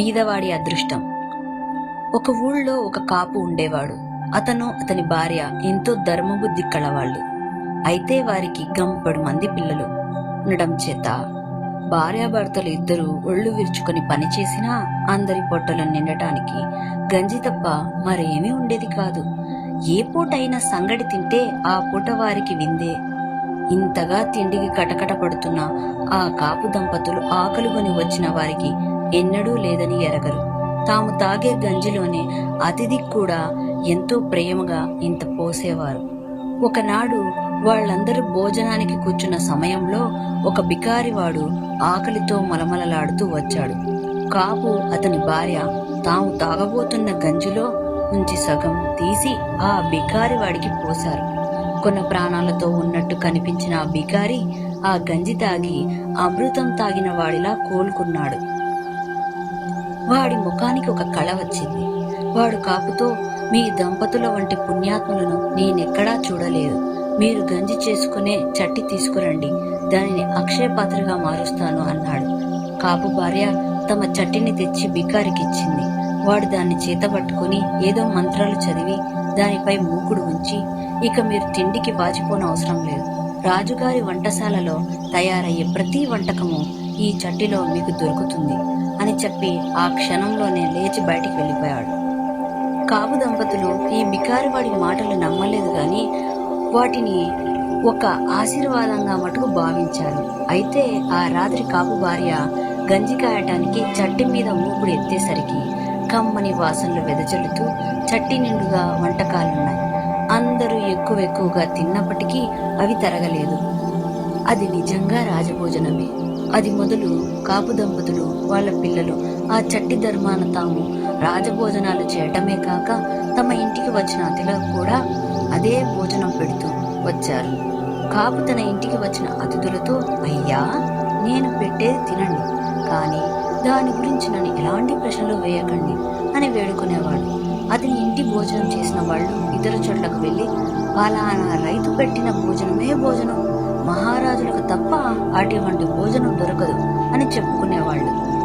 బీదవాడి అదృష్టం. ఒక ఊళ్ళో ఒక కాపు ఉండేవాడు. అతను అతని భార్య ఎంతో ధర్మబుద్ధి కలవాళ్ళు. అయితే వారికి గంపడు మంది పిల్లలు ఉండడం చేత భార్యాభర్తలు ఇద్దరూ ఒళ్ళు విరుచుకొని పనిచేసినా అందరి పొట్టలు నిండటానికి గంజి తప్ప మరేమీ ఉండేది కాదు. ఏ పూట అయినా సంగడి తింటే ఆ పూట వారికి విందే. ఇంతగా తిండికి కటకట పడుతున్న ఆ కాపు దంపతులు ఆకలుగొని వచ్చిన వారికి ఎన్నడూ లేదని ఎరగరు. తాము తాగే గంజిలోనే అతిథికి కూడా ఎంతో ప్రేమగా ఇంత పోసేవారు. ఒకనాడు వాళ్ళందరూ భోజనానికి కూర్చున్న సమయంలో ఒక బికారివాడు ఆకలితో మలమలలాడుతూ వచ్చాడు. కాపు అతని భార్య తాము తాగబోతున్న గంజిలో నుంచి సగం తీసి ఆ బికారివాడికి పోశారు. కొన్న ప్రాణాలతో ఉన్నట్టు కనిపించిన ఆ బికారి ఆ గంజి తాగి అమృతం తాగిన వాడిలా కోలుకున్నాడు. వాడి ముఖానికి ఒక కళ వచ్చింది. వాడు కాపుతో మీ దంపతుల వంటి పుణ్యాత్ములను నేనెక్కడా చూడలేదు. మీరు గంజి చేసుకునే చట్టి తీసుకురండి. దానిని అక్షయపాత్రగా మారుస్తాను అన్నాడు. కాపు భార్య తమ చట్టిని తెచ్చి బికారికిచ్చింది. వాడు దాన్ని చేతబట్టుకుని ఏదో మంత్రాలు చదివి దానిపై మూకుడు ఉంచి ఇక మీరు తిండికి వాచిపోనవసరం లేదు. రాజుగారి వంటశాలలో తయారయ్యే ప్రతి వంటకము ఈ చట్టిలో మీకు దొరుకుతుంది. అని చెప్పి ఆ క్షణంలోనే లేచి బయటికి వెళ్ళిపోయాడు. కాపు దంపతులు ఈ బికారివాడి మాటలు నమ్మలేదు కానీ వాటిని ఒక ఆశీర్వాదంగా మటుకు భావించారు. అయితే ఆ రాత్రి కాపు భార్య గంజి కాయటానికి చట్టి మీద మూపుడు ఎత్తేసరికి కమ్మని వాసనలు వెదజల్లుతూ చట్టి నిండుగా వంటకాలున్నాయి. అందరూ ఎక్కువ ఎక్కువగా తిన్నప్పటికీ అవి తరగలేదు. అది నిజంగా రాజభోజనమే. అది మొదలు కాపు దంపతులు వాళ్ళ పిల్లలు. ఆ చట్టి ధర్మాన తాము రాజభోజనాలు చేయటమే కాక తమ ఇంటికి వచ్చిన అతిథులకు కూడా అదే భోజనం పెడుతూ వచ్చారు. కాపు తన ఇంటికి వచ్చిన అతిథులతో అయ్యా నేను పెట్టేది తినండి. కానీ దాని గురించి నన్ను ఎలాంటి ప్రశ్నలు వేయకండి అని వేడుకునేవాడు. అతని ఇంటి భోజనం చేసిన వాళ్ళు ఇతర చోట్లకు వెళ్ళి పలానా రైతు పెట్టిన భోజనమే భోజనం. మహారాజులకు తప్ప అటువంటి భోజనం దొరకదు అని చెప్పుకునేవాళ్ళు.